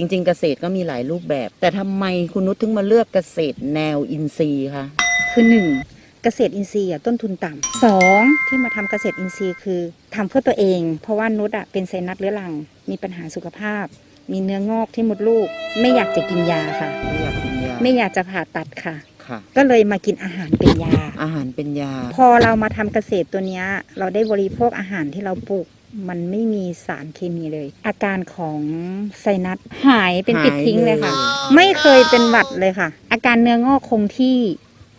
จริง ๆ เกษตรก็มีหลายรูปแบบ แต่ทำไมคุณนุชถึงมาเลือกเกษตรแนวอินทรีย์คะ คือหนึ่งเกษตรอินทรีย์อะต้นทุนต่ำสองที่มาทำเกษตรอินทรีย์คือทำเพื่อตัวเอง เพราะว่านุชอะเป็นไซนัสเรื้อรัง มีปัญหาสุขภาพ มีเนื้องอกที่มดลูก ไม่อยากจะกินยาค่ะ ไม่อยากกินยาไม่อยากจะผ่าตัดค่ะ ค่ะ ก็เลยมากินอาหารเป็นยา อาหารเป็นยา พอเรามาทำเกษตรตัวเนี้ยเราได้บริโภคอาหารที่เราปลูก มันไม่มีสารเคมีเลย อาการของไซนัสหายเป็นปิดทิ้งเลยค่ะหายเลยไม่เคยเป็นหวัดเลยค่ะ อาการเนื้องอกคงที่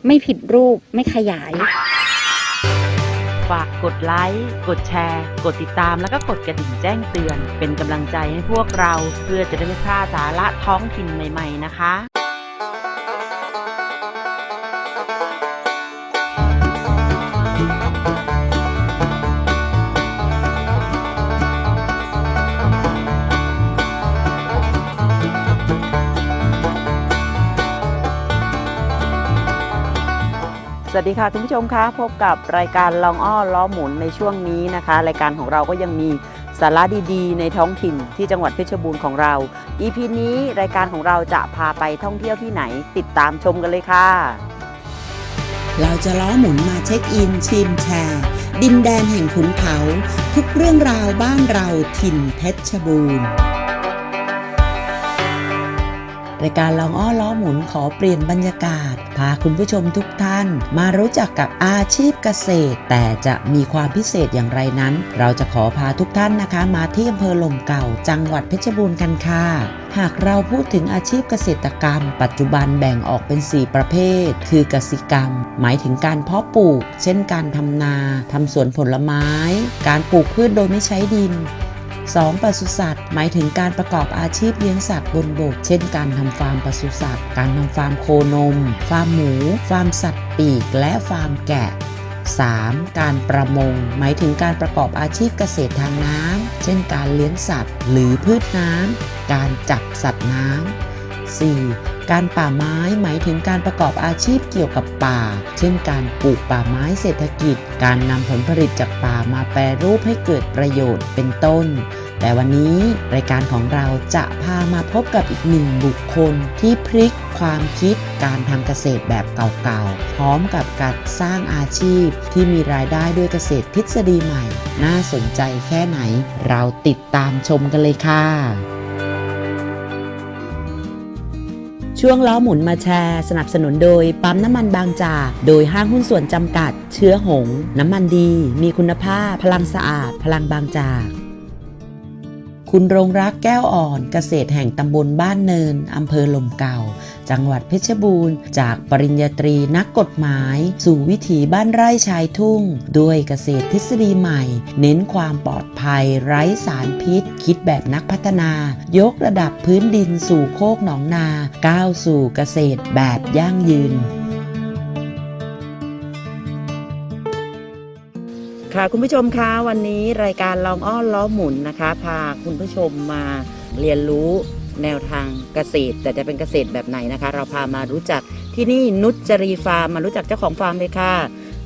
ไม่ผิดรูปไม่ขยาย ฝากกดไลค์กดแชร์ กดติดตามแล้วก็กดกระดิ่งแจ้งเตือน เป็นกำลังใจให้พวกเรา เพื่อจะได้ไม่พลาดสาระท้องถิ่นใหม่ ๆ นะคะ สวัสดีค่ะคุณผู้ชมคะพบกับรายการลองอ้อล้อหมุนในช่วงนี้นะคะ รายการของเราก็ยังมีสาระดีๆ ในท้องถิ่นที่จังหวัดเพชรบูรณ์ของเรา EP นี้รายการของเราจะพาไปท่องเที่ยวที่ไหน ติดตามชมกันเลยค่ะ เราจะล้อหมุนมาเช็คอินชิมแชร์ ดินแดนแห่งขุนเขา ทุกเรื่องราวบ้านเราถิ่นเพชรบูรณ์ รายการลองอ้อล้อหมุนขอเปลี่ยนบรรยากาศ พาคุณผู้ชมทุกท่าน มารู้จักกับอาชีพเกษตร แต่จะมีความพิเศษอย่างไรนั้น เราจะขอพาทุกท่านนะคะ มาที่อำเภอลมเก่า จังหวัดเพชรบูรณ์กันค่ะหากเราพูดถึงอาชีพเกษตรกรรม ปัจจุบันแบ่งออกเป็น 4 ประเภท คือกสิกรรม หมายถึงการเพาะปลูก เช่นการทำนาทำสวนผลไม้ การปลูกพืชโดยไม่ใช้ดิน 2. ปศุสัตว์ หมายถึงการประกอบอาชีพเลี้ยงสัตว์บนบก เช่นการทำฟาร์มปศุสัตว์ การทำฟาร์มโคนม ฟาร์มหมู ฟาร์มสัตว์ปีก และฟาร์มแกะ 3. การประมง หมายถึงการประกอบอาชีพเกษตรทางน้ำ เช่นการเลี้ยงสัตว์ หรือพืชน้ำ การจับสัตว์น้ำ 4. การป่าไม้หมายถึงการประกอบอาชีพเกี่ยวกับป่า เช่นการปลูกป่าไม้เศรษฐกิจ การนำผลผลิตจากป่ามาแปรรูปให้เกิดประโยชน์เป็นต้น แต่วันนี้รายการของเราจะพามาพบกับอีกหนึ่งบุคคลที่พลิกความคิดการทำเกษตรแบบเก่าๆ พร้อมกับการสร้างอาชีพที่มีรายได้ด้วยเกษตรทฤษฎีใหม่ น่าสนใจแค่ไหน เราติดตามชมกันเลยค่ะ ช่วงล้อหมุนมาแชร์ สนับสนุนโดยปั๊มน้ำมันบางจาก โดยห้างหุ้นส่วนจำกัด เชื้อหง น้ำมันดี มีคุณภาพ พลังสะอาด พลังบางจาก คุณรงรักแก้วอ่อนเกษตรแห่งตำบลบ้านเนินอำเภอลมเก่า จังหวัดเพชรบูรณ์ จากปริญญาตรีนักกฎหมาย สู่วิถีบ้านไร่ชายทุ่ง ด้วยเกษตรทฤษฎีใหม่ เน้นความปลอดภัย ไร้สารพิษ คิดแบบนักพัฒนา ยกระดับพื้นดินสู่โคกหนองนา ก้าวสู่เกษตรแบบยั่งยืน ค่ะคุณผู้ชมคะวันนี้รายการลองอ้อนล้อหมุนนะคะ พาคุณผู้ชมมาเรียนรู้แนวทางเกษตร แต่จะเป็นเกษตรแบบไหนนะคะ เราพามารู้จักที่นี่นุชจรีฟาร์มมารู้จักเจ้าของฟาร์มเลยค่ะ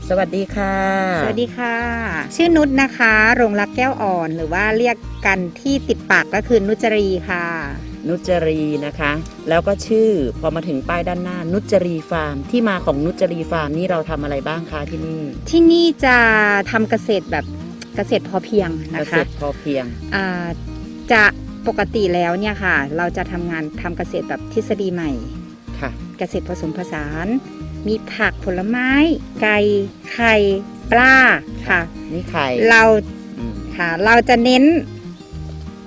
สวัสดีค่ะ สวัสดีค่ะ ชื่อนุชนะคะ รงรักแก้วอ่อนหรือว่าเรียกกันที่ติดปากก็คือนุชจรีค่ะ นุชจรีนะคะ แล้วก็ชื่อพอมาถึงป้ายด้านหน้านุชจรีฟาร์ม ที่มาของนุชจรีฟาร์มนี่เราทำอะไรบ้างคะที่นี่ที่นี่จะทำเกษตรแบบเกษตรพอเพียงเกนะษคะตรพอเพียง อ่าจะปกติแล้วเนี่ยค่ะ เราจะทำงานทำเกษตรแบบทฤษฎีใหม่ ค่ะ เกษตรผสมผสาน มีผักผลไม้ ไก่ไข่ปลาค่ะ นี่ไข่เราอืมค่ะเราจะเน้น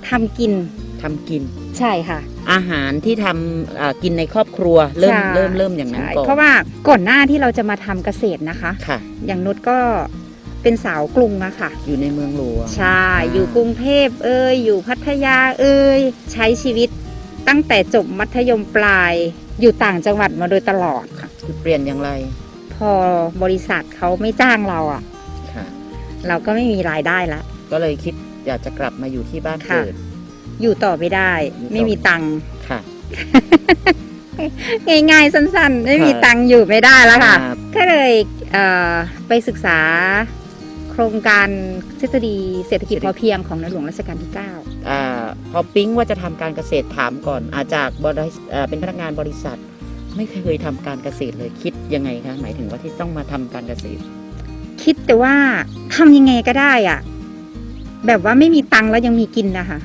ทำกินทำกิน ใช่ค่ะ อาหารที่ทำเอ่อกินในครอบครัวเริ่มใช่ เริ่มเริ่มอย่างนั้นใช่ก่อนเพราะว่าก่อนหน้าที่เราจะมาทำเกษตรนะคะ ค่ะ อย่างนุชก็เป็นสาวกรุงอะค่ะ อยู่ในเมืองหลวง ใช่ อยู่กรุงเทพเอ่ยอยู่พัทยาเอ่ยใช้ชีวิตตั้งแต่จบมัธยมปลาย อยู่ต่างจังหวัดมาโดยตลอดค่ะ คือเปลี่ยนอย่างไรพอบริษัทเขาไม่จ้างเราอะค่ะ เราก็ไม่มีรายได้ละ ก็เลยคิดอยากจะกลับมาอยู่ที่บ้านค่ะ เกิด อยู่ต่อไม่ได้อยู่ต่อไม่มีตังค์ค่ะ ง่ายๆ สั้นๆ ไม่มีค่ะตังค์อยู่ไม่ได้แล้วค่ะอ่าก็เลยเอ่อไปศึกษาโครงการทฤษฎีเศรษฐกิจพอเพียงของในหลวงรัชกาลที่ 9 อ่าพอปิ๊งว่าจะทำการเกษตรถามก่อนอาจากบริษัทเอ่อเป็นพนักงานบริษัท ไม่เคยทำการเกษตรเลยคิดยังไงคะหมายถึงว่าที่ต้องมาทำการเกษตร คิดแต่ว่าทำยังไงก็ได้อะแบบว่าไม่มีตังค์แล้วยังมีกินนะคะ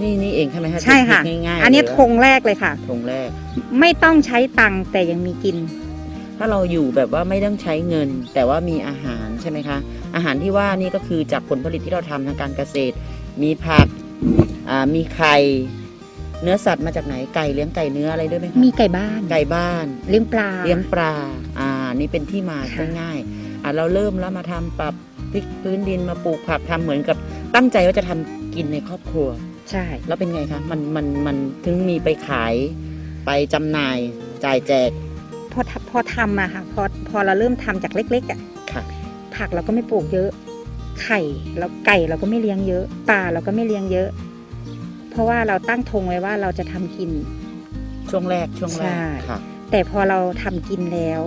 นี่นี่เองใช่ไหมคะใช่ค่ะ เทนิง่ายๆอันนี้เลยธงแรกเลยค่ะธงแรก ไม่ต้องใช้ตังค์แต่ยังมีกิน ถ้าเราอยู่แบบว่าไม่ต้องใช้เงิน แต่ว่ามีอาหารใช่ไหมคะ อาหารที่ว่านี่ก็คือจากผลผลิตที่เราทำทางการเกษตร มีผักอ่ามีไข่เนื้อสัตว์มาจากไหนไก่เลี้ยงไก่เนื้ออะไรด้วยไหมคะมีไก่บ้านไก่บ้าน เลี้ยงปลา เลี้ยงปลา อ่า นี่เป็นที่มาค่ะ ง่ายๆอ่าเราเริ่มแล้วมาทำปรับพลิกพื้นดินมาปลูกผักทำเหมือนกับตั้งใจว่าจะทำกินในครอบครัว ใช่ แล้วเป็นไงคะ มันมันมันถึงมีไปขายไปจำหน่ายจ่ายแจก พอทำพอทำอะค่ะพอพอเราเริ่มทำจากเล็กๆอะค่ะ ผักเราก็ไม่ปลูกเยอะ ไข่เราไก่เราก็ไม่เลี้ยงเยอะปลาเราก็ไม่เลี้ยงเยอะ เพราะว่าเราตั้งธงไว้ว่าเราจะทำกิน ช่วงแรกช่วงแรใช่กค่ะ แต่พอเราทำกินแล้ว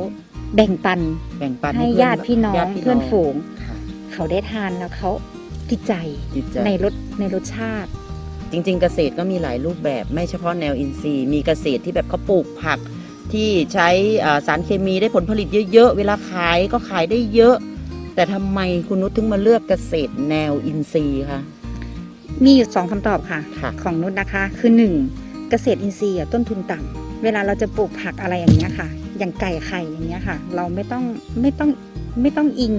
แบ่งปันแบ่งปันให้เพื่ญาติพี่น้องญาติเพื่อนฝูง ค่ะเขาได้ทานแล้วเขาติดใจจิตใจในรสในรสชาติ จริง ๆ เกษตรก็มีหลายรูปแบบไม่เฉพาะแนวอินทรีย์ มีเกษตรที่แบบเขาปลูกผักที่ใช้อ่าสารเคมีได้ผลผลิตเยอะๆ เวลาขายก็ขายได้เยอะ แต่ทำไมคุณนุชถึงมาเลือกเกษตรแนวอินทรีย์คะมีอยู่สองคำตอบค่ะค่ะของนุชนะคะ คือหนึ่งเกษตรอินทรีย์อะต้นทุนต่ำเวลาเราจะปลูกผักอะไรอย่างเงี้ยค่ะ อย่างไก่ไข่อย่างเงี้ยค่ะ เราไม่ต้องไม่ต้องไม่ต้องอิง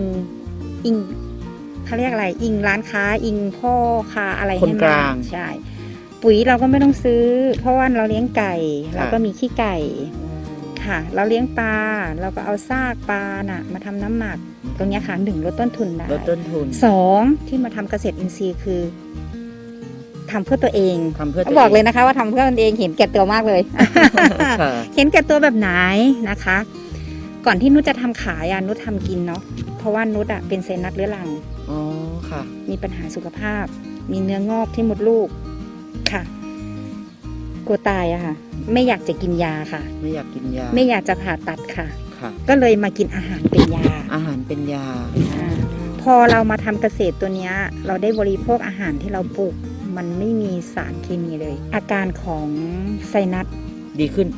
อิง เขาเรียกอะไร อิงร้านค้า อิงพ่อค้าอะไรคนให้กมาลางใช่ ปุ๋ยเราก็ไม่ต้องซื้อ เพราะว่าเราเลี้ยงไก่ค่ะเราก็มีขี้ไก่ค่ะ เราเลี้ยงปลาเราก็เอาซากปลาน่ะ มาทำน้ำหมัก ตรงเนี้ยค่ะหนึ่งลดต้นทุนได้ลดต้นทุนสองที่มาทำเกษตรอินทรีย์คือทำเพื่อตัวเองทำเพื่อตัวบอกเลยนะคะ ว่าทำเพื่อตนเองเห็นแก่ตัวมากเลยค่ะเห็นแก่ตัวแบบไหนนะคะ ก่อนที่นุชจะทำขายอะนุชทำกินเนาะเพราะว่านุชอะเป็นไซนัสเรื้อรังอ๋อค่ะ มีปัญหาสุขภาพ มีเนื้องอกที่มดลูกค่ะ กลัวตายอะค่ะ ไม่อยากจะกินยาค่ะ ไม่อยากกินยาไม่อยากจะผ่าตัดค่ะ ค่ะ ก็เลยมากินอาหารเป็นยาอาหารเป็นยาอ่าพอเรามาทำเกษตรตัวเนี้ย เราได้บริโภคอาหารที่เราปลูก มันไม่มีสารเคมีเลย อาการของไซนัสดีขึ้น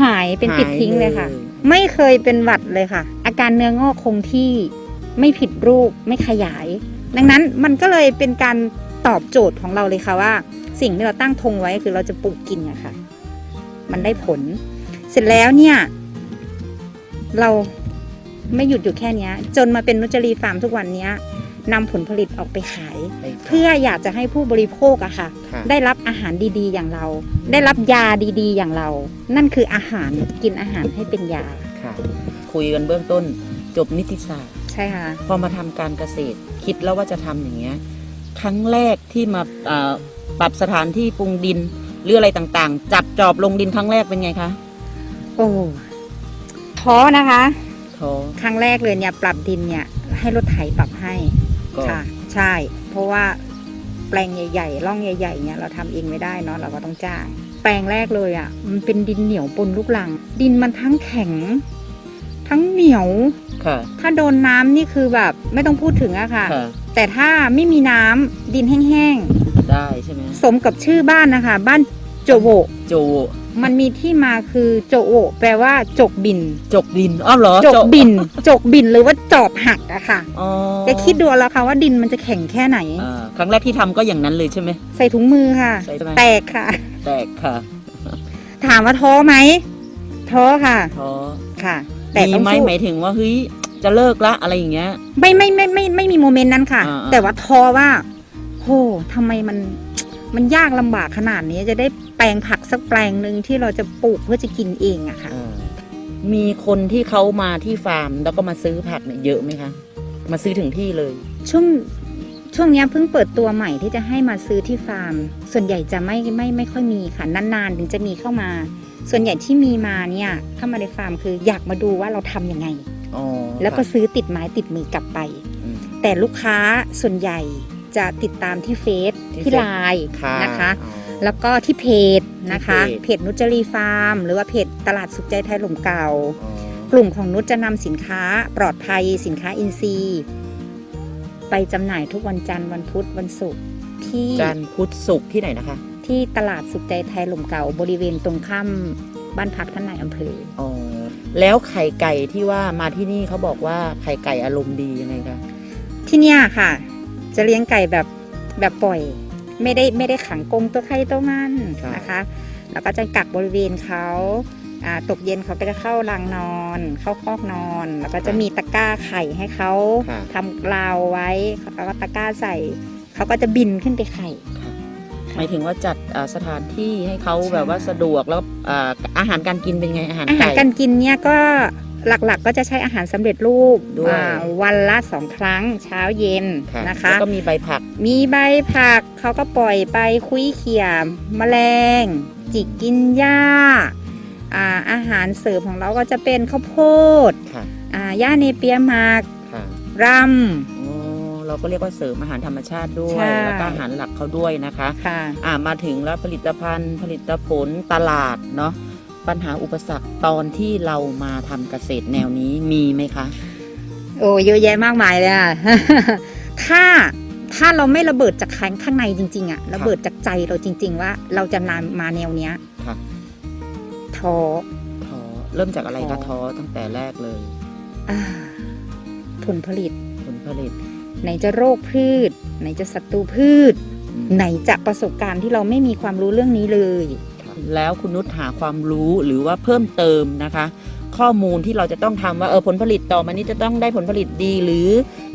หายเป็นปิดทิ้งเลยค่ะหายไม่เคยเป็นหวัดเลยค่ะ อาการเนื้องอกคงที่ไม่ผิดรูปไม่ขยาย ดังนั้นมันก็เลยเป็นการตอบโจทย์ของเราเลยค่ะว่า สิ่งที่เราตั้งธงไว้คือเราจะปลูกกินอะค่ะ มันได้ผล เสร็จแล้วเนี่ย เราไม่หยุดอยู่แค่เนี้ยจนมาเป็นนุจรีฟาร์มทุกวันเนี้ยนำผลผลิตออกไปขายไปค่ะเพื่ออยากจะให้ผู้บริโภคอะค่ะค่ะ ได้รับอาหารดีๆ อย่างเรา ได้รับยาดีๆ อย่างเรา นั่นคืออาหารกินอาหารให้เป็นยาค่ะคุยกันเบื้องต้นจบนิติศาสตร์ ใช่ค่ะ พอมาทำการเกษตร คิดแล้วว่าจะทำอย่างเงี้ยครั้งแรกที่มาเอ่อปรับสถานที่ปรุงดินหรืออะไรต่างๆ จับจอบลงดินครั้งแรกเป็นไงคะโอ้ท้อนะคะ ท้อครั้งแรกเลยเนี่ยปรับดินเนี่ยให้รถไถปรับให้ก็ค่ะ ใช่ เพราะว่าแปลงใหญ่ๆร่องใหญ่ ๆเนี่ยเราทำเองไม่ได้เนาะเราก็ต้องจ้าง แปลงแรกเลยอะ่ะมันเป็นดินเหนียวปนลูกลัง ดินมันทั้งแข็ง ทั้งเหนียว ค่ะ ถ้าโดนน้ำนี่คือแบบไม่ต้องพูดถึงอะค่ะ ค่ะ แต่ถ้าไม่มีน้ำดินแห้งได้ใช่ไหมๆ สมกับชื่อบ้านนะคะ บ้านโจโวโจมันมีที่มาคือโจโวแปลว่าจกบิน จกดินอ้าวเหรอจกบิน จกบินหรือว่าจอบหักอะค่ะอ๋อแกคิดดูแล้วค่ะว่าดินมันจะแข็งแค่ไหน อ่าครั้งแรกที่ทำก็อย่างนั้นเลยใช่ไหม ใส่ถุงมือค่ะใช่ไหมแตกค่ะ แตกค่ะถามว่าท้อไหมท้อค่ะท้อค่ะ แต่มีต้องไหมสู้ หมายถึงว่าเฮ้ยจะเลิกละอะไรอย่างเงี้ย ไม่ไม่ไม่ไม่ไม่มีโมเมนต์นั้นค่ะ อ่าๆ แต่ว่าท้อว่าโหทำไมมันมันยากลำบากขนาดนี้จะได้แปลงผักสักแปลงหนึ่งที่เราจะปลูกเพื่อจะกินเองอะค่ะอ่ามีคนที่เขามาที่ฟาร์มแล้วก็มาซื้อผักเนี่ยเยอะไหมคะ มาซื้อถึงที่เลย ช่วงช่วงเนี้ยเพิ่งเปิดตัวใหม่ที่จะให้มาซื้อที่ฟาร์ม ส่วนใหญ่จะไม่ไม่ไม่ค่อยมีค่ะนานๆถึงจะมีเข้ามา ส่วนใหญ่ที่มีมาเนี่ยเข้ามาในฟาร์มคืออยากมาดูว่าเราทำยังไงอ๋อแล้วก็ค่ะซื้อติดไม้ติดมือกลับไปอืมแต่ลูกค้าส่วนใหญ่จะติดตามที่เฟซที่ที่เฟซไลน์นะคะอ๋อแล้วก็ที่เพจนะคะที่เพจเพจนุจรีฟาร์ม หรือว่าเพจตลาดสุขใจไทยหลมเก่าอ๋อกลุ่มของนุชจะนำสินค้าปลอดภัยสินค้าอินทรีย์ ไปจำหน่ายทุกวันจันทร์วันพุธวันศุกร์ที่จันทร์พุธศุกร์ที่ไหนนะคะ ที่ตลาดสุขใจไทยหลมเก่าบริเวณตรงข้ามบ้านพักท่านนายอำเภออ๋อแล้วไข่ไก่ที่ว่ามาที่นี่เขาบอกว่าไข่ไก่อารมณ์ดียังไงคะที่เนี่ยค่ะ จะเลี้ยงไก่แบบแบบปล่อย ไม่ได้ไม่ได้ขังกรงตัวใครตัวมันนะคะ แล้วก็จะกักบริเวณเขาอ่าตกเย็นเขาก็จะเข้ารังนอน เข้าคอกนอน แล้วก็จะมีตะกร้าไข่ให้เขาค่ะทำราวไว้แล้วก็ตะกร้าใส่เขาก็จะบินขึ้นไปไข่ หมายถึงว่าจัดอ่าสถานที่ให้เขาใช่แบบว่าสะดวกแล้วอ่าอาหารการกินเป็นไงอาหารอาหารไก่การกินเนี่ยก็หลักๆก็จะใช้อาหารสำเร็จรูปด้วยอ่าวันละสองครั้งเช้าเย็นค่ะนะคะแล้วก็มีใบผัก มีใบผักเขาก็ปล่อยไปคุยเขี่ยมแมลง จิกกินหญ้าอ่าอาหารเสริมของเราก็จะเป็นข้าวโพดค่ะอ่าหญ้าเนเปียหมากค่ะรอ๋อ เราก็เรียกว่าเสริมอาหารธรรมชาติด้วใช่ยแล้วก็อาหารหลักเขาด้วยนะคะำค่ะ อ่ามาถึงแล้วผลิตภัณฑ์ผลิตผลตลาดเนาะปัญหาอุปสรรคตอนที่เรามาทำเกษตรแนวนี้มีไหมคะ โอ้เยอะแยะมากมายเลยอะ ถ้าถ้าเราไม่ระเบิดจากข้างข้างในจริง ๆอะระเบิดจากใจเราจริง ๆ ว่า เราจะนำมาแนวเนี้ยค่ะท้อ ท้อเริ่มจากอะไรท้ก็อท้อตั้งแต่แรกเลย อ่าผลผลิตผลผลิต ไหนจะโรคพืช ไหนจะศัตรูพืชอืมไหนจะประสบการณ์ที่เราไม่มีความรู้เรื่องนี้เลยค่ะแล้วคุณนุชหาความรู้หรือว่าเพิ่มเติมนะคะ ข้อมูลที่เราจะต้องทำว่าเออผลผลิตต่อมานี้จะต้องได้ผลผลิตดีหรือ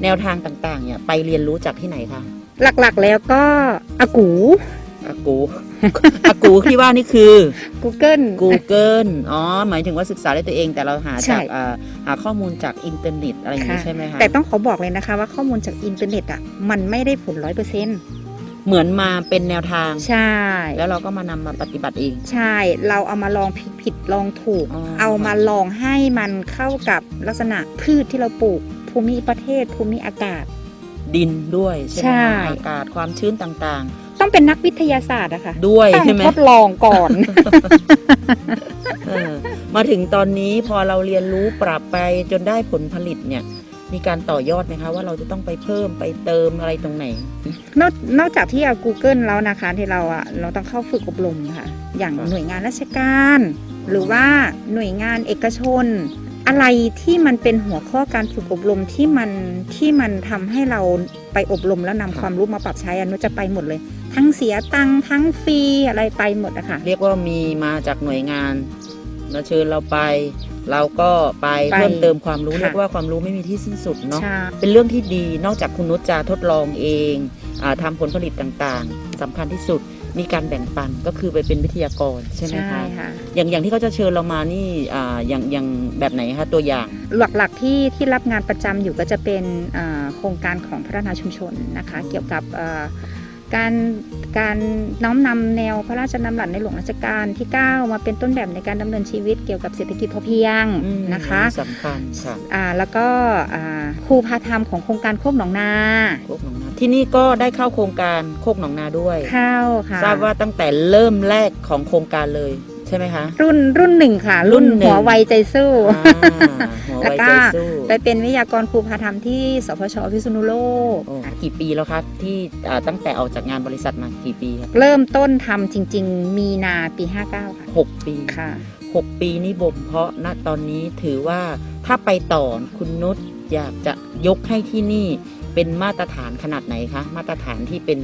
แนวทางต่างๆเนี่ยไปเรียนรู้จากที่ไหนคะหลักๆแล้วก็อากูอากู อากูที่ว่านี่คือ Google Google อ๋อ หมายถึงว่าศึกษาด้วยตัวเอง แต่เราหาใช่ จากอ่าหาข้อมูลจากอินเทอร์เน็ตอะไรอย่างนี้ค่ะใช่ไหมคะแต่ต้องขอบอกเลยนะคะว่าข้อมูลจากอินเทอร์เน็ตอะมันไม่ได้ผลร้อยเปอร์เซ็นต์เหมือนมาเป็นแนวทาง ใช่ แล้วเราก็มานำมาปฏิบัติเอง ใช่ เราเอามาลองผิดผิดลองถูก อ๋อ เอามาลองให้มันเข้ากับลักษณะพืชที่เราปลูก ภูมิประเทศ ภูมิอากาศ ดินด้วยใช่ไหมใช่ คะอากาศความชื้นต่าง ต้องเป็นนักวิทยาศาสตร์อะค่ะๆด้วยต้องใช่ไหมทดลองก่อนเออมาถึงตอนนี้พอเราเรียนรู้ปรับไปจนได้ผลผลิตเนี่ย มีการต่อยอดไหมคะว่าเราจะต้องไปเพิ่มไปเติมอะไรตรงไหน นอกนอกจากที่เอา Google แล้วนะคะที่เราอะเราต้องเข้าฝึกอบรมค่ะ อย่างครับหน่วยงานราชการ หรือว่าหน่วยงานเอกชน อะไรที่มันเป็นหัวข้อการฝึกอบรมที่มันที่มันทำให้เราไปอบรมแล้วนำความรู้มาปรับใช้อนุจะไปหมดเลย ทั้งเสียตังค์ทั้งฟรีอะไรไปหมดอะค่ะ เรียกว่ามีมาจากหน่วยงานมาเชิญเราไป เราก็ไปไปเพิ่มเติมความรู้ค่ะ เรียกว่าความรู้ไม่มีที่สิ้นสุดเนาะ ใช่ เป็นเรื่องที่ดีนอกจากคุณนุชจะทดลองเองอาทำผลผลิตต่างๆสำคัญที่สุดมีการแบ่งปันก็คือไปเป็นวิทยากรใช่ไหมคะค่ะ อย่างอย่างที่เขาจะเชิญเรามานี่อ่าอย่างอย่างแบบไหนคะตัวอย่าง หลักๆที่ที่รับงานประจำอยู่ก็จะเป็นอ่าโครงการของพัฒนาชุมชนนะคะ เกี่ยวกับอ่า การการน้อมนำแนวพระราชดำรัสในหลวงรัชกาลที่ 9 มาเป็นต้นแบบในการดำเนินชีวิตเกี่ยวกับเศรษฐกิจพอเพียงอืมนะคะสำคัญค่ะอ่าแล้วก็อ่าครูพาธรรมของโครงการโคกหนองนาโคกหนองนา ที่นี่ก็ได้เข้าโครงการโคกหนองนาด้วย เข้าค่ะทราบว่าตั้งแต่เริ่มแรกของโครงการเลย ใช่ไหมคะ รุ่นรุ่นหนึ่งค่ะ รุ่นรุ่นหนึ่ง หัวไวใจสู้ อ่าหัวแล้วไวก็ ใจสู้ไปเป็นวิทยากรครูพาธรรมที่สพชพิษณุโลก โอ้กี่ปีแล้วครับที่อ่าตั้งแต่ออกจากงานบริษัทมากี่ปีครับเริ่มต้นทำจริง ๆ มีนาปี 59 ค่ะหกปีค่ะ หกปีนี้บ่มเพาะณตอนนี้ถือว่าถ้าไปต่อคุณนุชอยากจะยกให้ที่นี่ เป็นมาตรฐานขนาดไหนคะมาตรฐานที่เป็น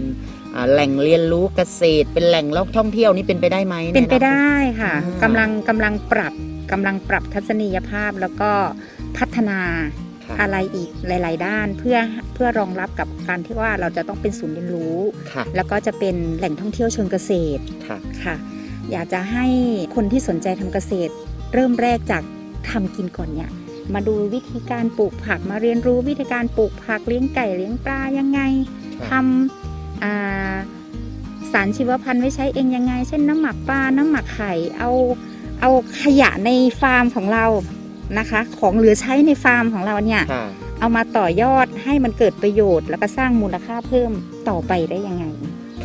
อ่าแหล่งเรียนรู้เกษตร เป็นแหล่งท่องเที่ยวนี่เป็นไปได้ไหมเป็นไปใอนาคตได้ค่ะอ่ากำลังกำลังปรับกำลังปรับทัศนียภาพแล้วก็พัฒนาค่ะอะไรอีกหลาย ๆ ด้านเพื่อเพื่อรองรับกับการที่ว่าเราจะต้องเป็นศูนย์เรียนรู้ค่ะแล้วก็จะเป็นแหล่งท่องเที่ยวเชิงเกษตรค่ะค่ะอยากจะให้คนที่สนใจทำเกษตร เริ่มแรกจากทำกินก่อนเนี่ย มาดูวิธีการปลูกผักมาเรียนรู้วิธีการปลูกผักเลี้ยงไก่เลี้ยงปลายังไงทำอ่าสารชีวพันธุ์ไว้ใช้เองยังไง เช่นน้ำหมักปลาน้ำหมักไข่เอาเอาขยะในฟาร์มของเรานะคะ ของเหลือใช้ในฟาร์มของเราเนี่ยค่ะเอามาต่อยอดให้มันเกิดประโยชน์ แล้วก็สร้างมูลค่าเพิ่มต่อไปได้ยังไง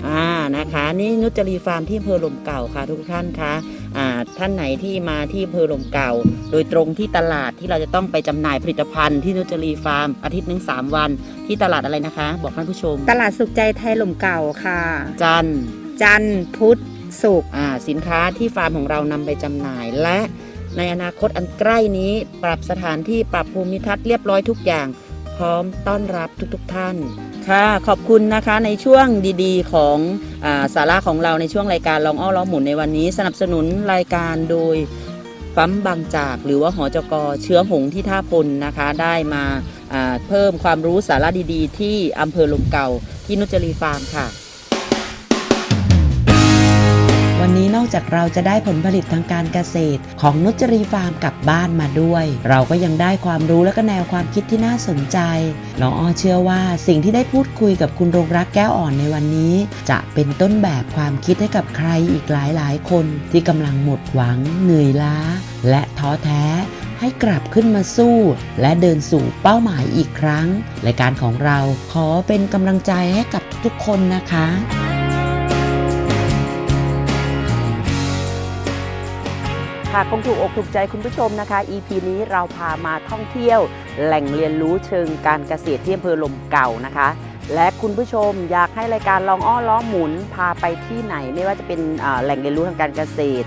อ่านะคะนี่นุจรีฟาร์มที่อำเภอลมเก่าค่ะทุกท่านคะอ่าท่านไหนที่มาที่อำเภอลมเก่า โดยตรงที่ตลาดที่เราจะต้องไปจำหน่ายผลิตภัณฑ์ที่นุจรีฟาร์มอาทิตย์หนึ่งสามวัน ที่ตลาดอะไรนะคะ บอกท่านผู้ชม ตลาดสุขใจไทยหล่มเก่าค่ะ จันทร์จันทร์พุธศุกร์อ่าสินค้าที่ฟาร์มของเรานำไปจำหน่ายและในอนาคตอันใกล้นี้ปรับสถานที่ปรับภูมิทัศน์เรียบร้อยทุกอย่าง พร้อมต้อนรับทุกๆทท่าน ค่ะ ขอบคุณนะคะในช่วงดีๆ ของอาสาระของเราในช่วงรายการลองอ้อล้อหมุนในวันนี้ สนับสนุนรายการโดยปั๊มบางจาก หรือว่าหอจกเชื้อหงที่ท่าพลนะคะ ได้มาาเพิ่มความรู้สาระดีๆ ที่อำเภอลมเก่าที่นุจรีฟาร์มค่ะ วันนี้นอกจากเราจะได้ผลผลิตทางการเกษตร ของนุจรีฟาร์มกลับบ้านมาด้วย เราก็ยังได้ความรู้และก็แนวความคิดที่น่าสนใจน้องอ้อเชื่อว่าสิ่งที่ได้พูดคุยกับคุณรงรักแก้วอ่อนในวันนี้ จะเป็นต้นแบบความคิดให้กับใครอีกหลายหลายๆคนที่กำลังหมดหวังเหนื่อยล้า และท้อแท้ให้กลับขึ้นมาสู้ และเดินสู่เป้าหมายอีกครั้งรายการของเราขอเป็นกำลังใจให้กับทุกๆคนนะคะ ค่ะคงถูกอกถูกใจคุณผู้ชมนะคะ EP นี้เราพามาท่องเที่ยว แหล่งเรียนรู้เชิงการเกษตรที่อำเภอลมเก่านะคะ และคุณผู้ชมอยากให้รายการลองอ้อล้อหมุนพาไปที่ไหน ไม่ว่าจะเป็นแหล่งเรียนรู้ทางการเกษตร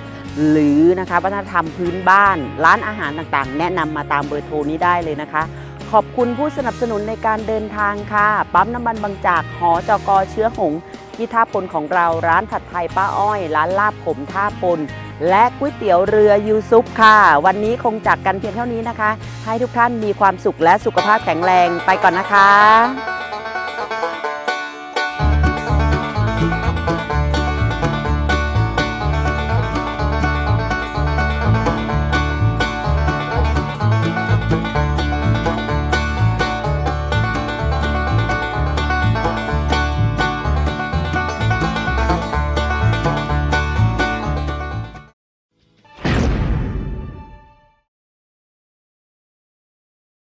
หรือนะคะวัฒนธรรมพื้นบ้าน ร้านอาหารต่างๆ แนะนำมาตามเบอร์โทรนี้ได้เลยนะคะ ขอบคุณผู้สนับสนุนในการเดินทางค่ะ ปั๊มน้ำมันบางจากหอจกอเชื้อหง ที่ท่าปนของเราร้านผัดไทยป้าอ้อย ร้านลาบผมท่าปนและก๋วยเตี๋ยวเรือยูซุปค่ะ วันนี้คงจากกันเพียงเท่านี้นะคะ ให้ทุกท่านมีความสุขและสุขภาพแข็งแรงไปก่อนนะคะ